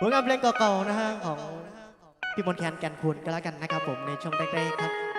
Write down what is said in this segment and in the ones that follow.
ผลงานเพลงเก่าๆนะฮะของพี่มนต์แคนแก่นคูณก็แล้วกันนะครับผมในช่วงแรกๆครับ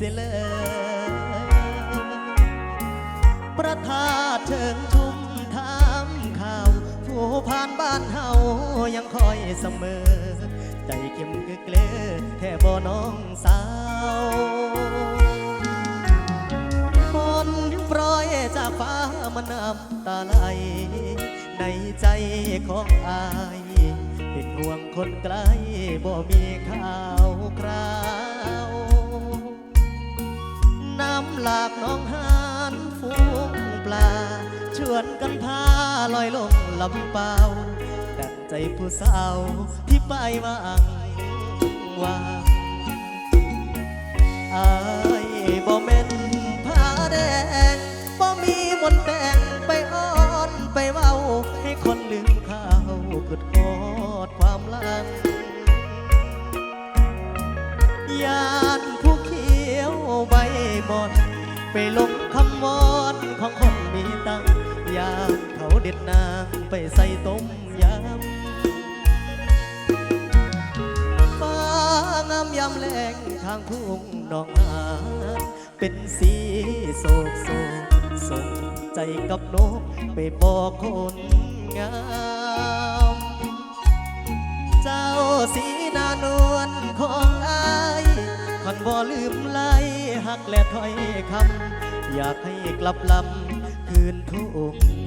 เสียเลยประทาเชิงชุ่มถามข่าว ผู้ผ่านบ้านเฮายังคอยเสมอ ใจเข้มกึกเกลอแท่บ่น้องสาวฝนโปรยจากฟ้ามันน้ำตาไหลในใจของอาย เป็นห่วงคนไกลบ่มีข่าวคราว หลากน้องหานฟูงปลา ชวนกันพาลอยลงลำเปล่าดังใจผู้สาวที่ไปวางวางอายบ่แม่นผ้าแดงบ่มีมนแต่งไปอ้อนไปเว้าให้คนลืม ลงคำวอนของคนมีตังยานเขาเด็ดนางไปใส่ต้มยำฟ้างามยามแรงทางทุ่งนองหานเป็นสีโศกโศกส่งใจกับนกไปบอกคนงาม เจ้าสีนานวลของอายคันบ่ลืมไล หักและถ้อยคำอยากให้กลับลำคืนทุ่ง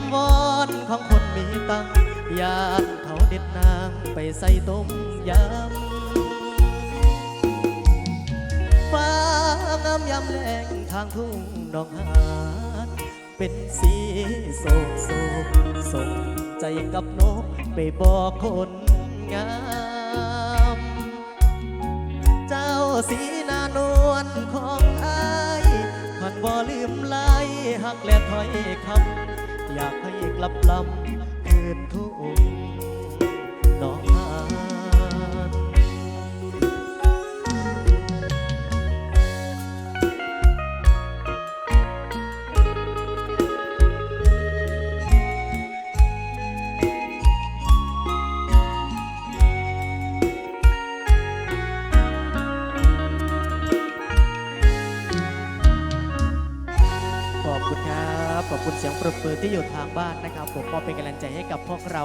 ำวอนของคนมีตังค์ยานเขาเด็ดนางไปใส่ต้มยำฟ้างามยามแรงทางทุ่งหนองหานเป็นสีโศกโศกส่งใจกับนกไปบอกคนงาม เจ้าสีนานวลของอายขันบ่ลืมไล่หักและถอยคำ อยากให้กลับลำ ที่อยู่ทางบ้านนะครับ ผมมอเป็นกำลังใจให้กับพวกเรา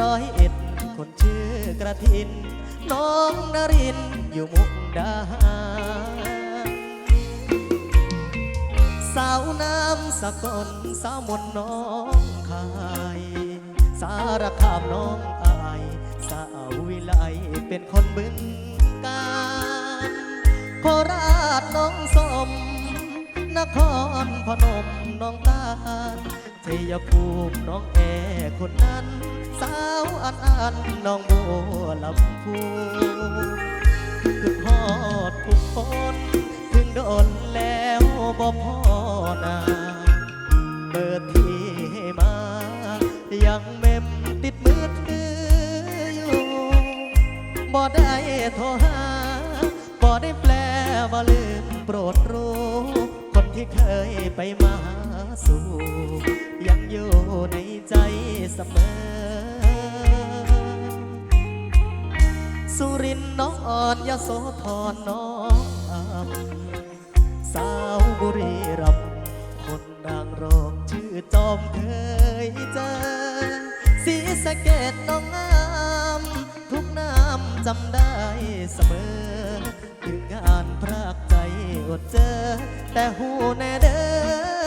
ร้อยเอ็ดคนชื่อกระทิน น้องนรินอยู่มุกดาหารสาวน้ำสกลสาวมนน้องคาย สารคามน้องอาย สาววิไลเป็นคนบึงการโคราชน้องสม นครพนมน้องตาล ชัยภูมิน้องแอคนนั้น สาวอันอันน้องบัวลำพูคือฮอดทุกคนถึงโดนแล้วบ่พอนาเบอร์ที่ให้มา ยังเมมติดมือถืออยู่บ่ได้โทรหาบ่ได้แปลว่าลืมโปรดรู้ ที่เคยไปมาสู่ ยังอยู่ในใจเสมอ สุรินทร์น้องอ่อนยโสธรน้องอำสาวบุรีรัมย์คนนางรองชื่อจอมเคยเจอสีสะเกดน้องงามทุกน้ำจำได้เสมอถึงงานพรากใจ อดเจอ แต่หูแน่เด้อ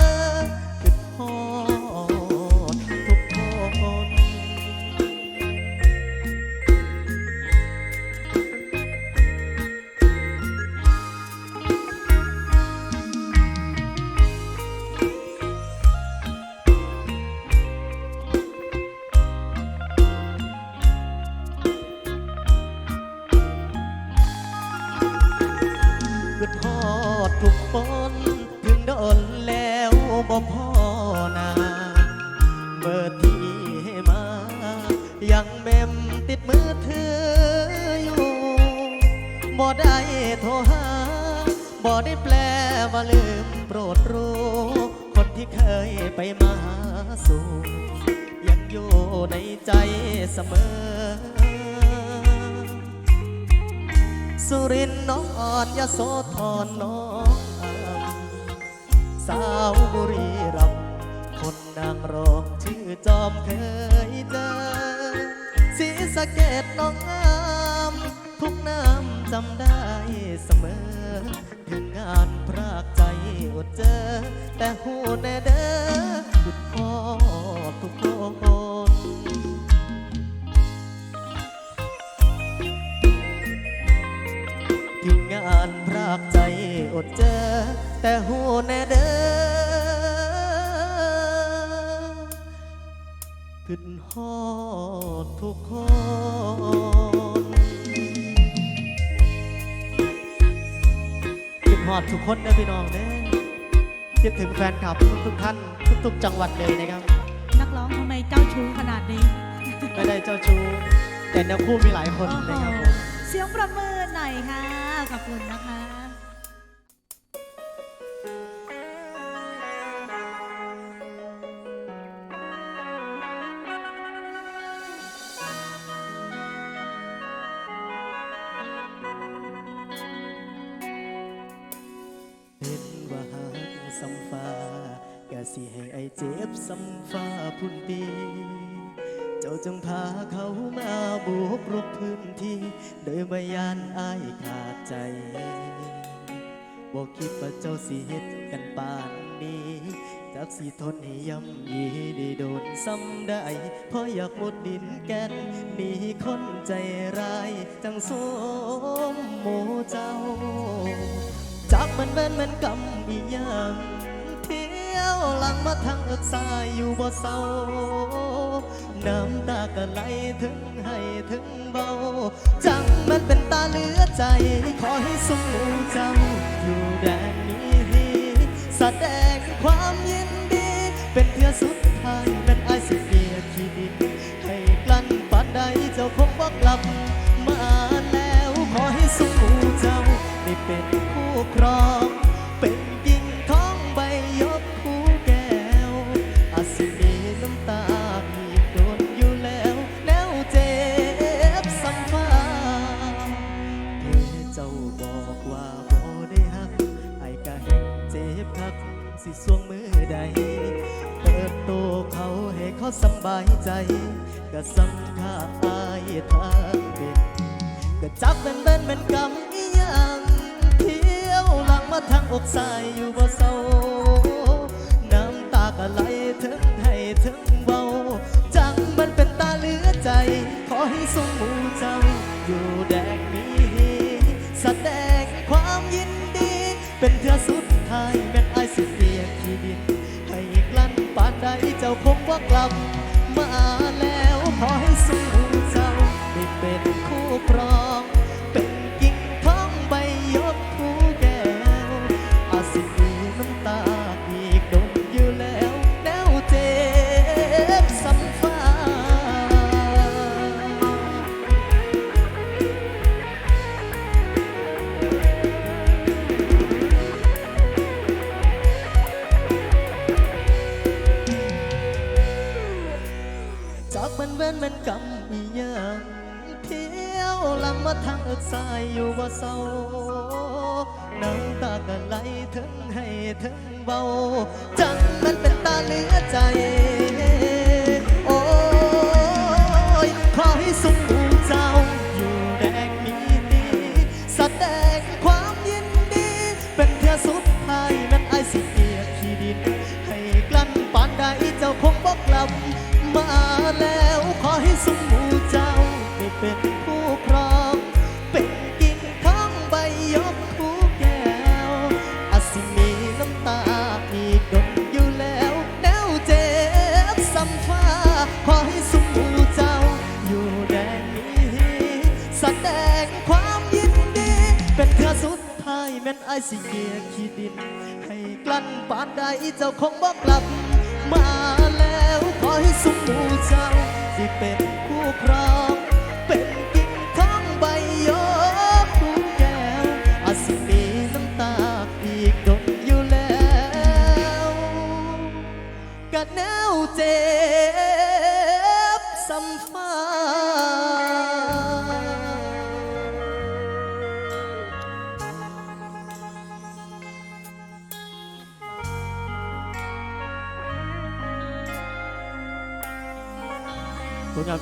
องอ่อนยโสธรน้องอำสาวบุรีรัมคนนางรองชื่อจอมเคยเจอสีสะเกดน้องงาม ทุกน้ำจำได้เสมอ ถึงงานพรากใจอดเจอ แต่หูแน่เด้อคือพ่อทุกคนานพรากใจอดเจอ แต่หูแน่เด้อขึ้นฮอดทุกคนขึ้นฮอดทุกคนนะพี่น้องเด้อคิดถึงแฟนคลับทุกๆท่านทุกๆจังหวัดเลยนะครับ นักร้องทำไมเจ้าชู้ขนาดนี้ไม่ได้เจ้าชู้แต่เนื้อคู่มีหลายคนโอ้โหนะครับผม เสียงประมือหน่อยค่ะขอบคุณนะคะ จักสิทนให้ย่ำยีได้โดนซ้ำได้เพราะอยากหมดดินแก่นหนีคนใจร้าย จังสมโมเจ้าจากมันเป็นมือนกำอีหยังเที่ยวหลังมาทางเอิกสายอยู่บ่เศร้าน้ำตาก็ไหลถึงให้ถึงเบา จังมันเป็นตาเหลือใจ ขอให้สู้เจ้าอยู่แดน แสดงความยินดี เป็นเพื่อสุดท้ายเป็นไอสิเดียขีดินให้กลั้นปานใดเจ้าคงบอกกลับมาแล้วขอให้สู้เจ้าได้เป็นคู่ครอง เอิกสายอยู่ว่าเศร้าน้ำตาก็ไหลถึงให้ถึงเบา จังมันเป็นตาเหลือใจ โอ้ยขอให้สุขเจ้าอยู่แดงนี้ดีแสดงความยินดี เป็นเธอสุดท้ายแมันไอายสิเกียรที่ดิน ให้กลั้นปานใดเจ้าคงบอกกลับมาแล้ว ลั้นปา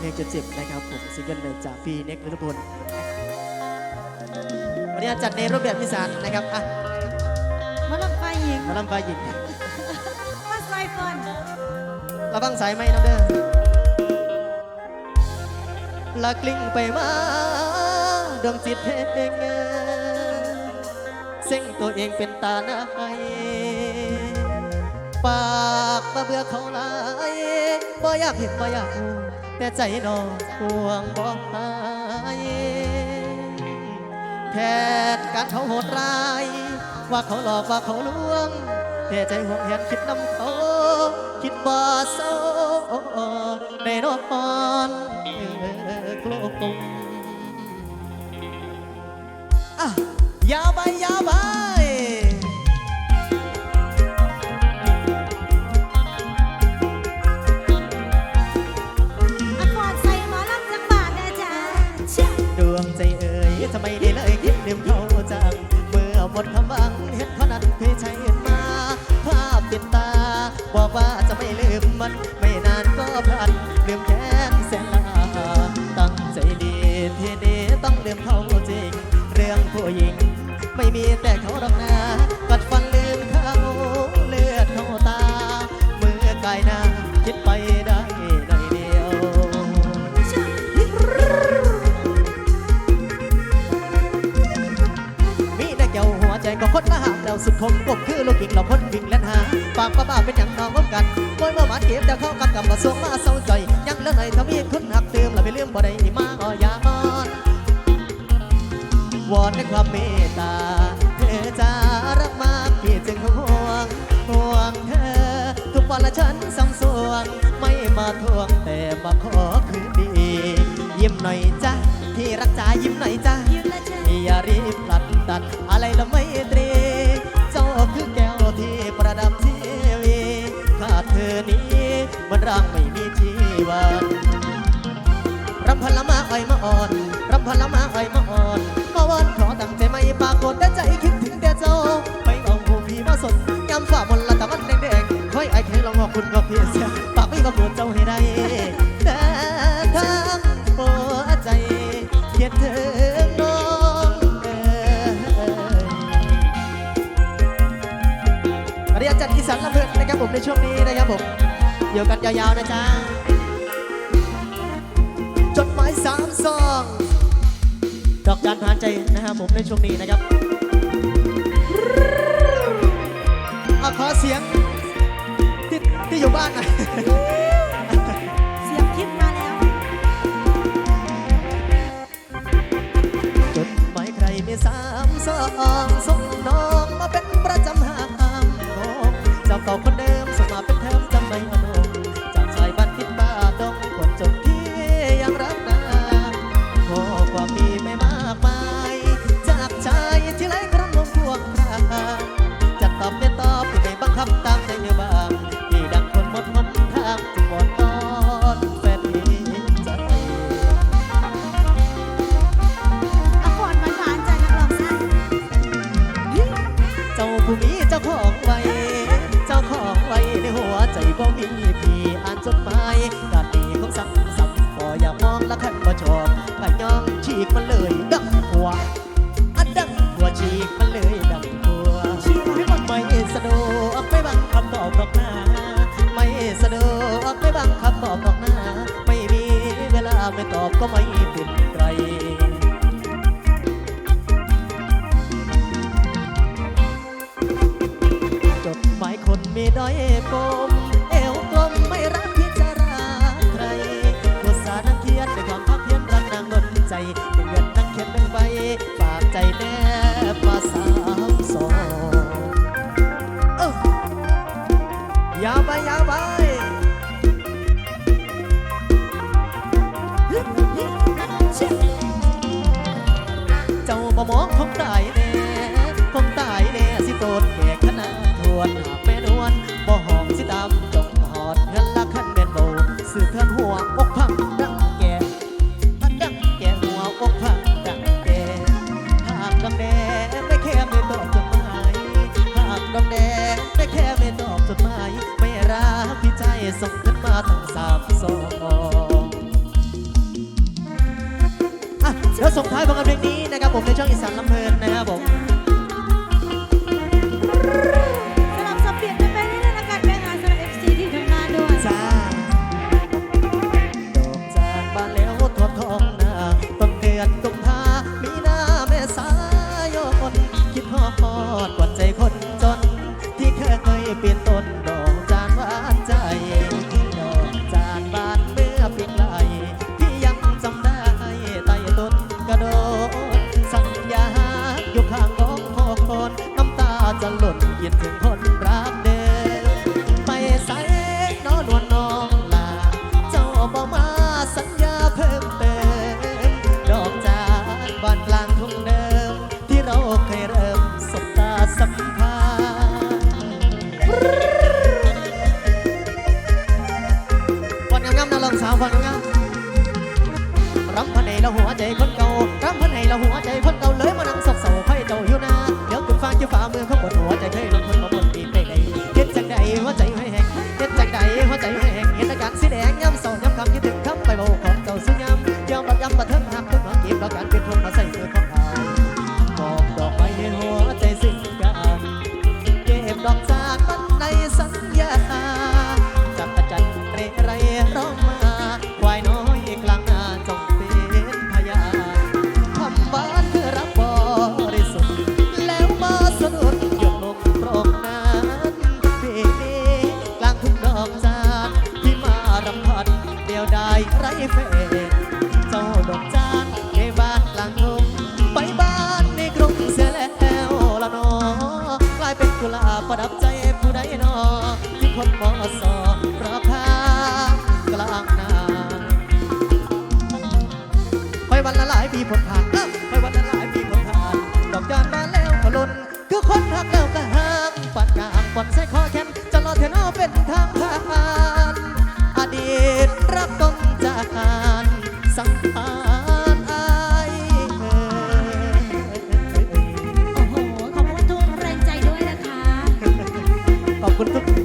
ลงานเพลงจะเจ็บนะครับผมซิงเกิลใหม่จากพี่เน็กนรพลวันนี้จัดในรูปแบบอีสานนะครับอะมาลำไฟหญิงมาลำไฟหญิงมาไซฟอนเราฟังสายไหมน้องเด้อละกลิ้งไปมาดวงจิตเพลงเส้งตัวเองเป็นตาหน้าไปากมาเบื่อเขาหลายบ่อยากเห็นบ่อยากรู้ แต่ใจนองห่วงบ่หายแทนการเขาโหดร้าย ว่าเขาหลอกว่าเขาลวง แต่ใจห่วงแหนคิดน้ำเขาคิดบ่เศร้าในนอนเออกลมอะยาวไปยาวไป เลยคิดลืมเขาจังเมื่อหมดคำบังเห็นเขานั้นเคยใช้มา ภาพติดตา บอกว่าจะไม่ลืมมัน สุดคมกบคือลูกกิ่งเราคนวิ่งเล่นหาปากป้าบ้าเป็นอย่างนองร่วมกันโอยมาหมาเก็บแต่เข้ากับกับมาส่งมาเศร้าใจยังเลือหน่อยทวีคุณหักเติมแล้วไปลืมบ่ได้มาอ่อยามอนวอนในความเมตตาเธอจะรักมากพี่จึงห่วงห่วงเธอ ทุกวันละฉันสำสวง ไม่มาทวงแต่มาขอคืนดียิ้มหน่อยจ้ะที่รักจ๋ายิ้มหน่อยจ้ะยืนละจ้ะอย่ารีบผลัดตัดอะไรละไม่ อนแล้วมาอ่อยมาอ่อนมาวอนขอตั้งใจไม่ปากฏแต่ใจคิดถึงแต่เจ้าไม่ต้องผู้พี่มาสนยำฝ่ามนละตะวันแดงๆคอยไอ้แข่งลองงอกคุณก็เพียเสียปากไม่ก็ปวดเจ้าให้ได้แต่ทำปัวใจเขีนถึงน้งเอ๋เรีนจัดอีสานละเพิดนะครับผมในช่วงนี้นะครับผมเดี๋ยวกันยาวๆนะจ๊ะจดหมายสามซอง ดอกจันทานใจนะครับผมในช่วงนี้นะครับขอเสียงที่ที่อยู่บ้านนะเสียงทิพมาแล้ว จดหมายใครมีสามสองสอง นนี้นะครับผมในช่องอีสานลำเพลินนะครับผม 내 건. อกนั้นเพลงนกลางทุ่งดอกจานที่มารำพันเดียวได้ไร้แฟน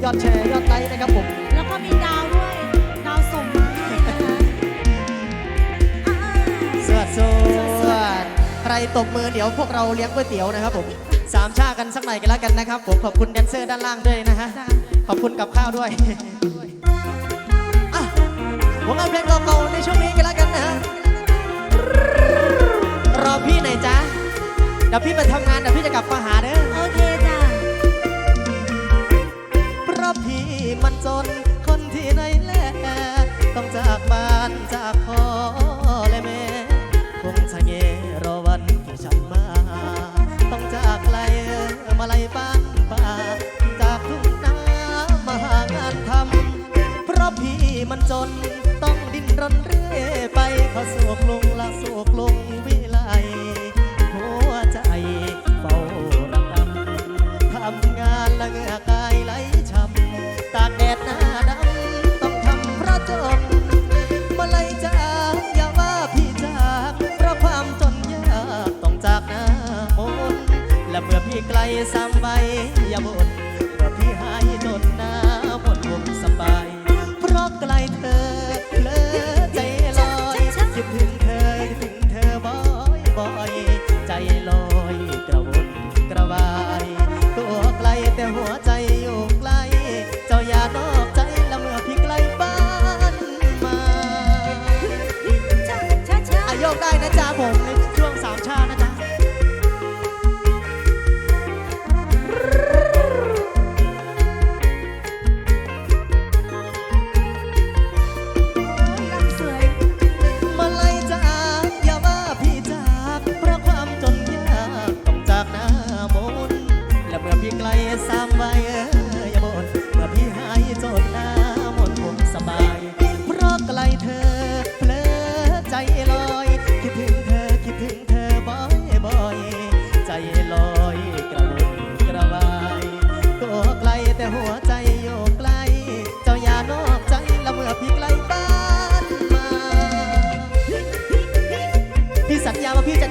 ยอดแชร์ยอดไลค์นะครับผม แล้วก็มีดาวด้วย ดาวส่งมาให้นะคะสวัสดีครับใครตบมือเดี๋ยวพวกเราเลี้ยงก๋วยเตี๋ยวนะครับผมสามชาติกันสักหน่อยกันแล้วกันนะครับผมขอบคุณแดนเซอร์ด้านล่างด้วยนะฮะขอบคุณกับข้าวด้วยอะผมเอาเพลงเก่าๆในช่วงนี้กันแล้วกันนะฮะรอพี่หน่อยจ้าเดี๋ยวพี่ไปทำงานเดี๋ยวพี่จะกลับมาหาเด้อ จนคนที่ในแลต้องจากบ้านจากพ่อและแม่ คงชะเงรอวันที่ฉันมา ต้องจากไกลมาไลบ้านป่า จากทุ่งนามาหางานทำเพราะพี่มันจนต้องดิ้นรนเรื่อยไปเขาสวกลงละสวกลงวิ เมื่อพี่ไกลซ้ำไปอย่าบ่นเมื่อพี่หายจนหน้าหมดผมสบาย เพราะไกลเธอ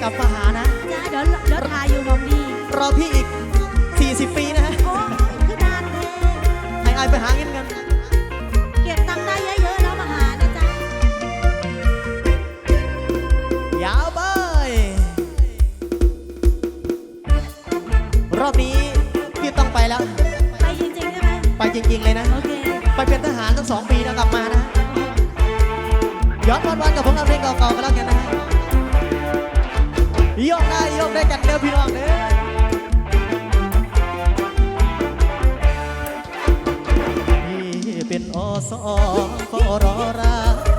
กลับมาหานะ จ้าเดี๋ยวเดี๋ยวทาอยู่มองดีรอพี่อีก 40 ปีนะฮะคือนานแท้ให้อายไปหาเงินกัน เก็บตังค์ได้เยอะๆแล้วมาหานะจ๊ะยาวไปรอบนี้พี่ต้องไปแล้ว ไปจริงๆใช่ไหมไปจริง ๆ เลยนะ โอเคไปเป็นทหารตั้งสองปีแล้วกลับมานะ ย้อนวันๆกับผมเราเพลงเก่าๆกันแล้วกันนะ ด้วยกันเด้อพี่น้องเด้อเป็นอสอรอรา